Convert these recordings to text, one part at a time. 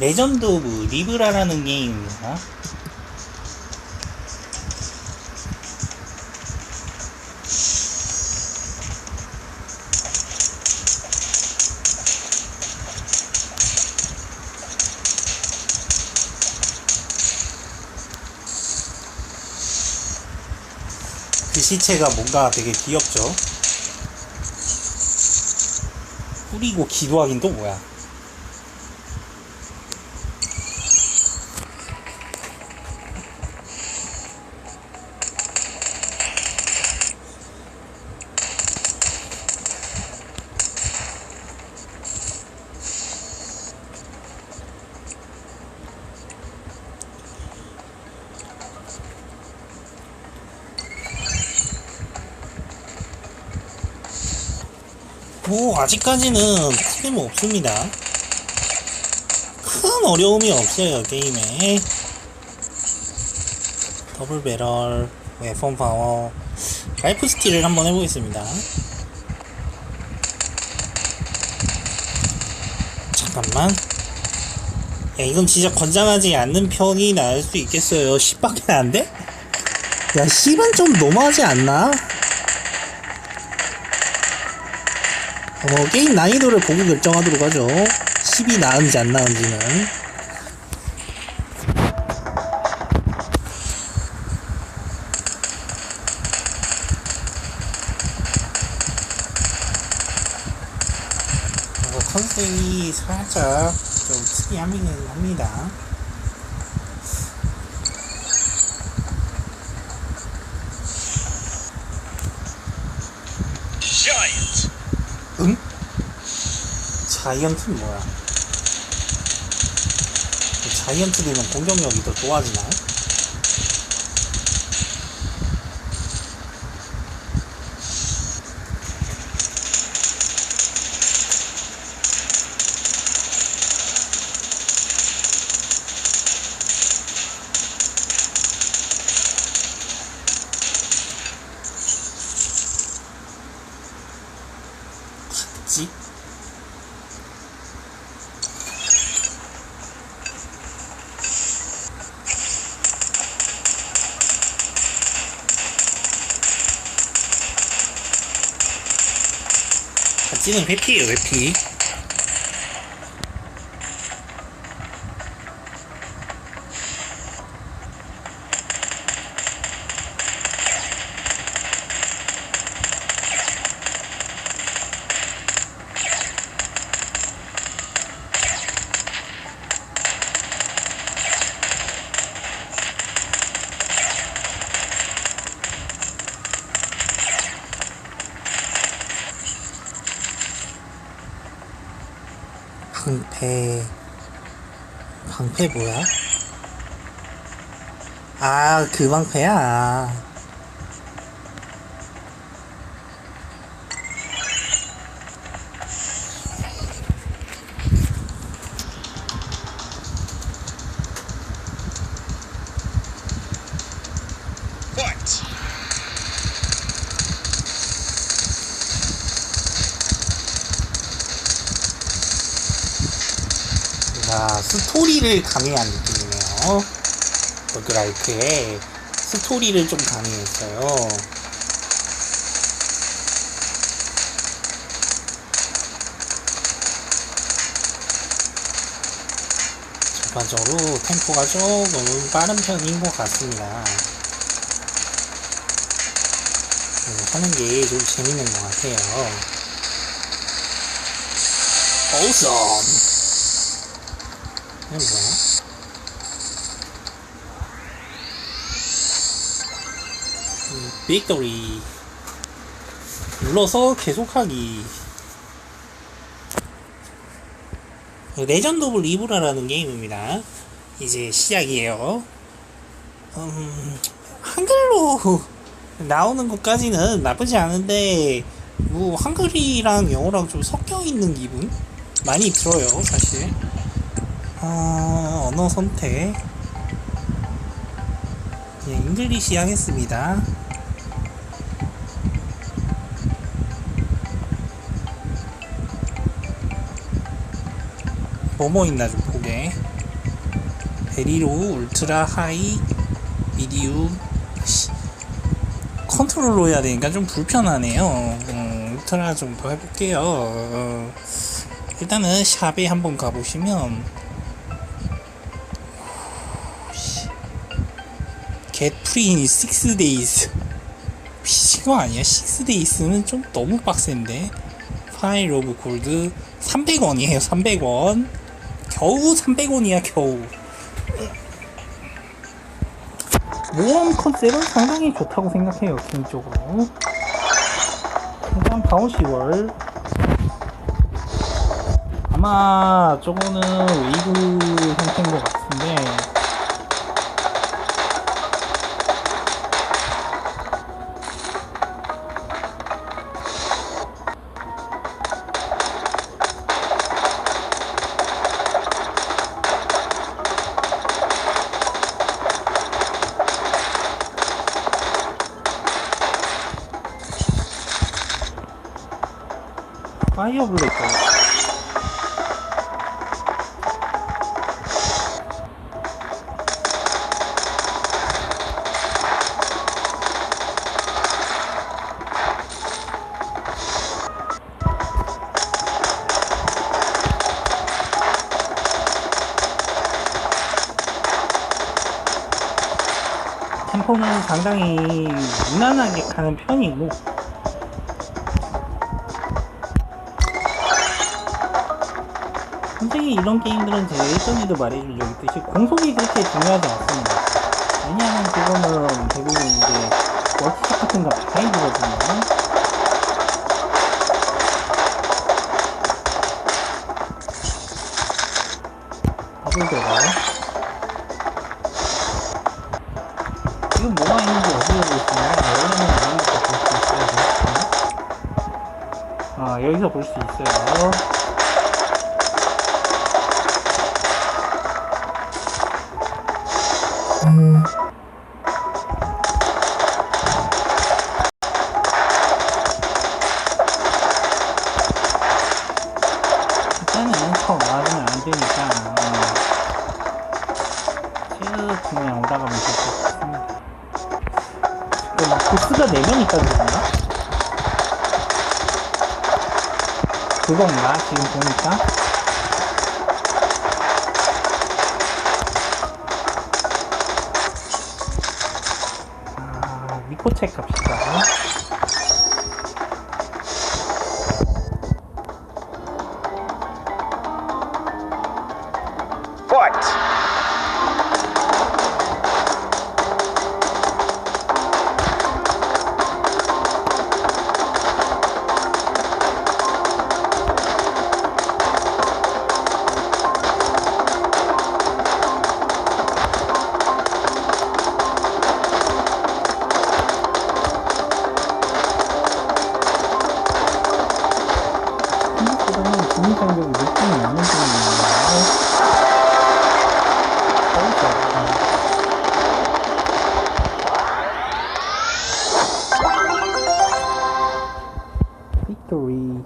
레전드 오브 리브라라는 게임입니다. 그 시체가 뭔가 되게 귀엽죠? 뿌리고 기도하긴 또 뭐야? 뭐 아직까지는 틀림 없습니다. 큰 어려움이 없어요 게임에. 더블 배럴, 웨폰 파워, 라이프 스틸을 한번 해보겠습니다. 잠깐만. 야 이건 진짜 권장하지 않는 편이 나을 수 있겠어요. 10밖에 안 돼? 야 10은 좀 너무하지 않나? 어, 게임 난이도를 보고 결정하도록 하죠. 10이 나은지 안 나은지는. 자이언트는 뭐야? 자이언트 되면 공격력이 더 좋아지나? 지 같지는 회피예요 회피 방패 방패 뭐야? 아 그 방패야 야 스토리를 가미한 느낌이네요. 버그라이크에 스토리를 좀 가미했어요. 전반적으로 템포가 조금 빠른 편인 것 같습니다. 네, 하는 게 좀 재밌는 것 같아요. awesome 빅토리 눌러서 계속하기. 레전드 오브 리브라라는 게임입니다. 이제 시작이에요. 음, 한글로 나오는 것까지는 나쁘지 않은데 뭐 한글이랑 영어랑 좀 섞여 있는 기분? 많이 들어요 사실. 어, 언어 선택. 예, 잉글리시 하겠습니다 뭐뭐 있나 좀 보게. 베리로 울트라 하이 미디움. 씨, 컨트롤로 해야 되니까 좀 불편하네요. 음, 울트라 좀 더 해볼게요. 어, 일단은 샵에 한번 가보시면. Get free in 6 days. 미친 거 아니야? 6 days는 좀 너무 빡센데. 파일 오브 골드 300원이에요 300원 겨우 300원이야 겨우. 모험 컨셉은 상당히 좋다고 생각해요 개인적으로. 일단 바우시월. 아마 저거는 웨이브 형태인 것 같은데 파이어 블랙 템포는 상당히 무난하게 가는 편이고 솔직히 이런 게임들은 제가 예전에도 말해준 적 있듯이 공속이 그렇게 중요하지 않습니다. 왜냐하면 그거는 있다고 그러나? 그건가? 지금 보니까? 아, 미코책 갑 빅토리.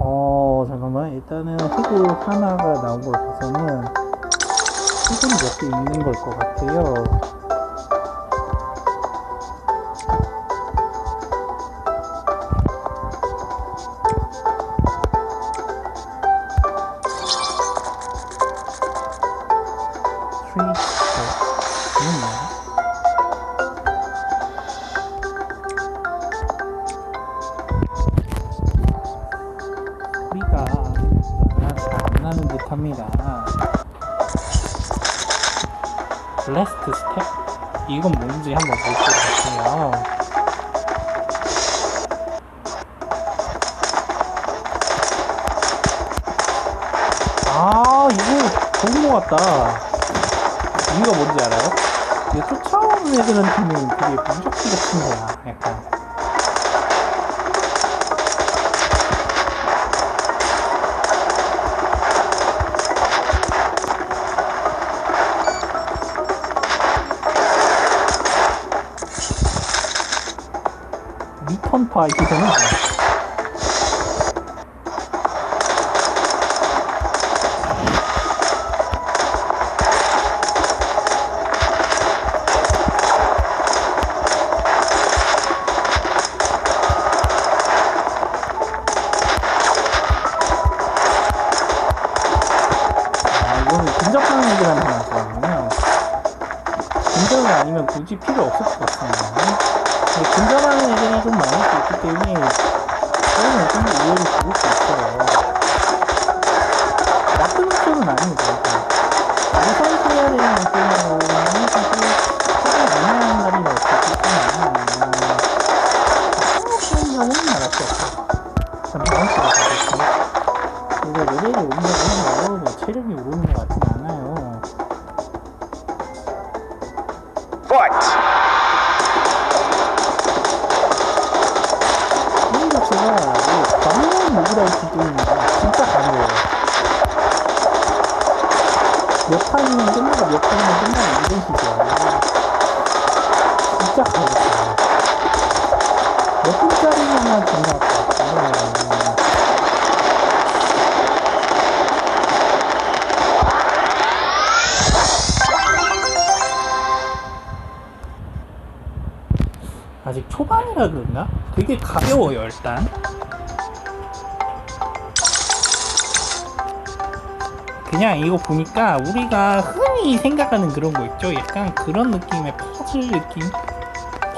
어, 잠깐만. 일단은 해골 하나가 나온 걸 봐서는 해골이 몇개 있는 걸 것 같아요. 듯 합니다. 블래스트 스텝? 이건 뭔지 한번 볼것 같아요. 아, 이거 좋은 것 같다. 이유가 뭔지 알아요? 이게 쫓아오는 애들한테는 되게 무적기 같은 거야, 약간. 리턴파 이렇게는 진짜 파는 얘기라는 거 같거든요. 진짜가 아니면 굳이 필요 없었어. 나쁜 목표는 아닙니다. 일 분짜리면 끝났다. 네. 아직 초반이라 그런가? 되게 가벼워요 일단 그냥 이거 보니까 우리가 흔히 생각하는 그런 거 있죠 약간 그런 느낌의 퍼즐 느낌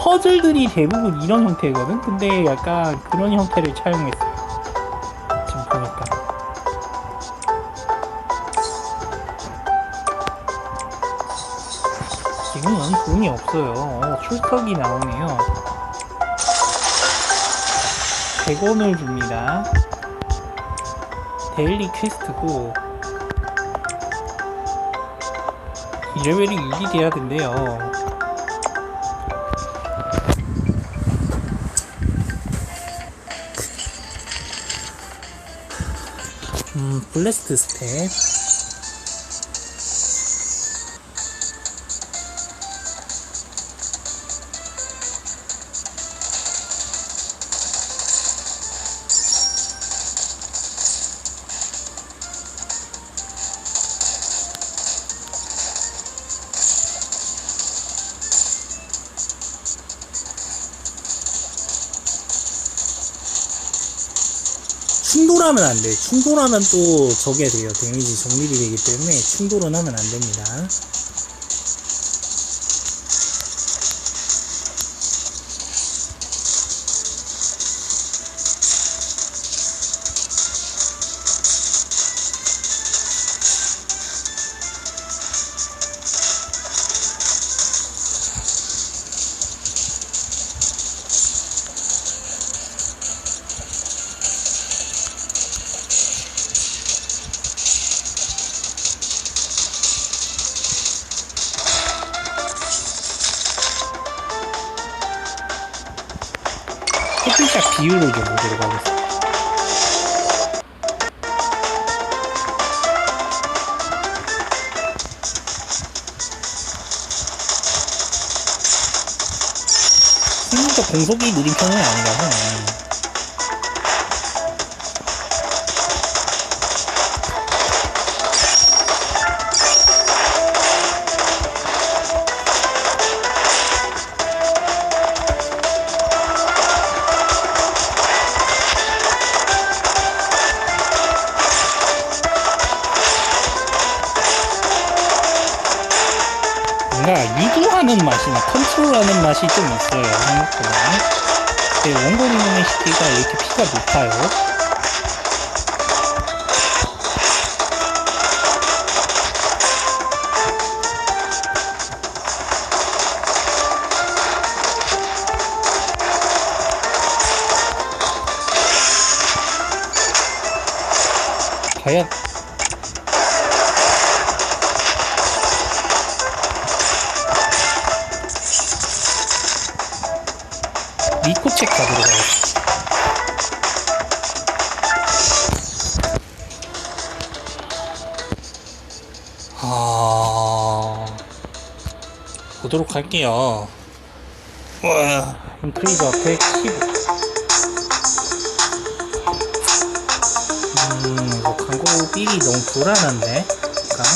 퍼즐들이 대부분 이런 형태거든? 근데 약간 그런 형태를 차용했어요. 지금 보니까. 지금은 돈이 없어요. 어, 출석이 나오네요. 100원을 줍니다. 데일리 퀘스트고. 이 레벨이 2이 돼야 된대요 블래스트 스텝 충돌하면 안 돼. 충돌하면 또 저게 돼요. 데미지 정립이 되기 때문에 충돌은 하면 안 됩니다. 비율을 좀 보도록 하겠습니다. 생각보다 공속이 느린 편은 아니라서 컨트롤하는 맛이 좀 있어요 생각보다. 제 원거리놈의 시기가 이렇게 피가 높아요. 과연 미코책 가보러 가겠습니다. 아... 보도록 할게요. 와, 인크리즈 앞에 15. 음, 이거 광고 삘이 너무 불안한데? 잠깐.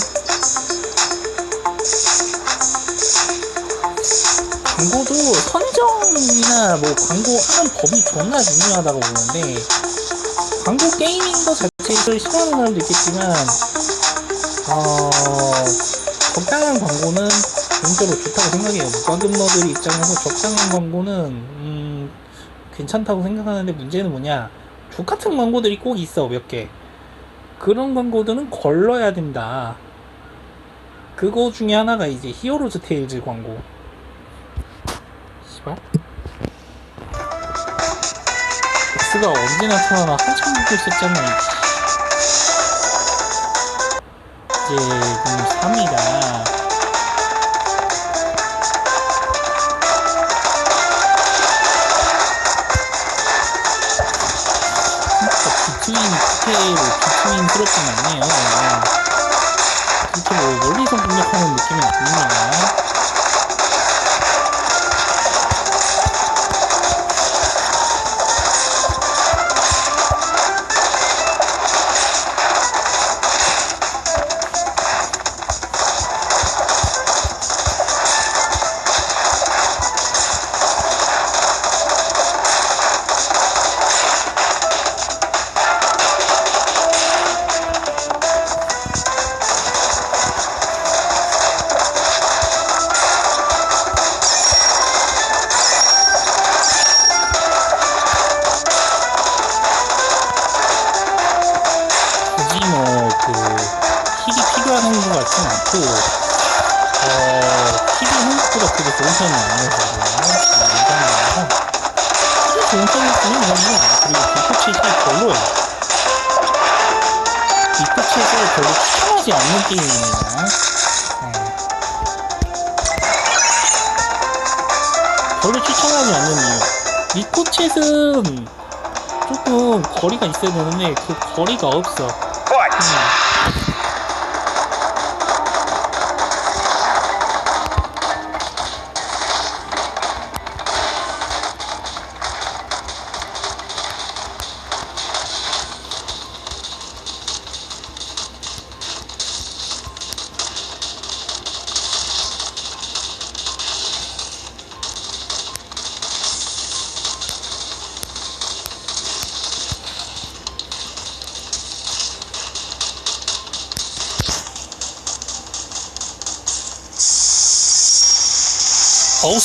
광고도 선 정이나 뭐 광고 하는 법이 존나 중요하다고 보는데 광고 게이밍 거 자체를 싫어하는 사람도 있겠지만 어, 적당한 광고는 개인적으로 좋다고 생각해요. 무과금러들 입장에서 적당한 광고는, 음, 괜찮다고 생각하는데 문제는 뭐냐. 족같은 광고들이 꼭 있어, 몇 개. 그런 광고들은 걸러야 된다. 그거 중에 하나가 이제 히어로즈 테일즈 광고. 씨발. X가 언제 나타나나 한참 보고 있었잖아. 이 이제 음, 3이다. 비트윈 디테일로 비트윈스럽진 않 필요한 행동 같진 않고 어 힐이 생각보다 그게 좋은 편이 아니어서 힐이 좋은 편이긴 해요. 그리고 비코치가 별로예요 비코치가 별로 추천하지 않는 게임입니다 네. 별로 추천하지 않는 이유. 리코챗은 조금 거리가 있어야 되는데 그 거리가 없어. Fight!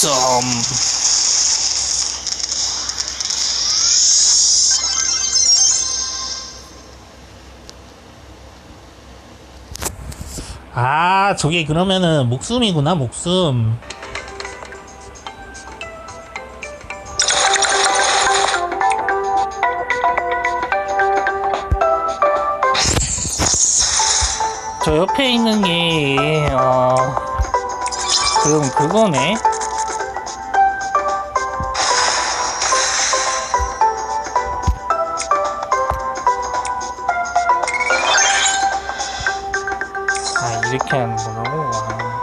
Awesome 아 저게 그러면은 목숨이구나 목숨. 저 옆에 있는 게 어... 그럼 그거네 이렇게 하는 거라고 아.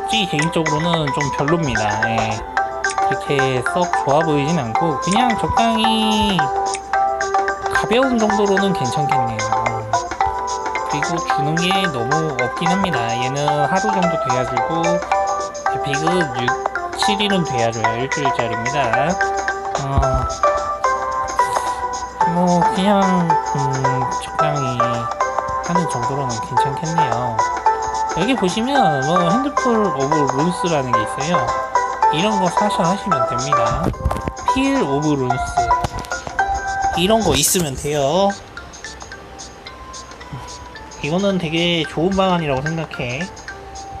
솔직히 개인적으로는 좀 별로입니다 예. 그렇게 썩 좋아 보이진 않고 그냥 적당히 가벼운 정도로는 괜찮겠네요 그리고 주는 게 너무 없긴 합니다 얘는 하루 정도 주고 에픽은 6, 7일은 돼야 줘요 일주일짜리입니다. 어, 뭐 그냥 음, 적당히 하는 정도로는 괜찮겠네요. 여기 보시면 뭐 핸드풀 오브 룬스라는 게 있어요. 이런 거 사셔 하시면 됩니다. 필 오브 룬스. 이런 거 있으면 돼요. 이거는 되게 좋은 방안이라고 생각해.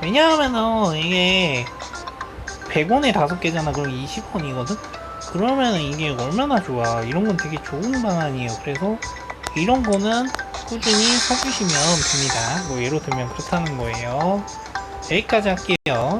왜냐하면은 이게 100원에 5개잖아. 그럼 20원이거든? 그러면은 이게 얼마나 좋아? 이런 건 되게 좋은 방안이에요. 그래서 이런 거는 꾸준히 사주시면 됩니다. 뭐 예로 들면 그렇다는 거예요. 여기까지 할게요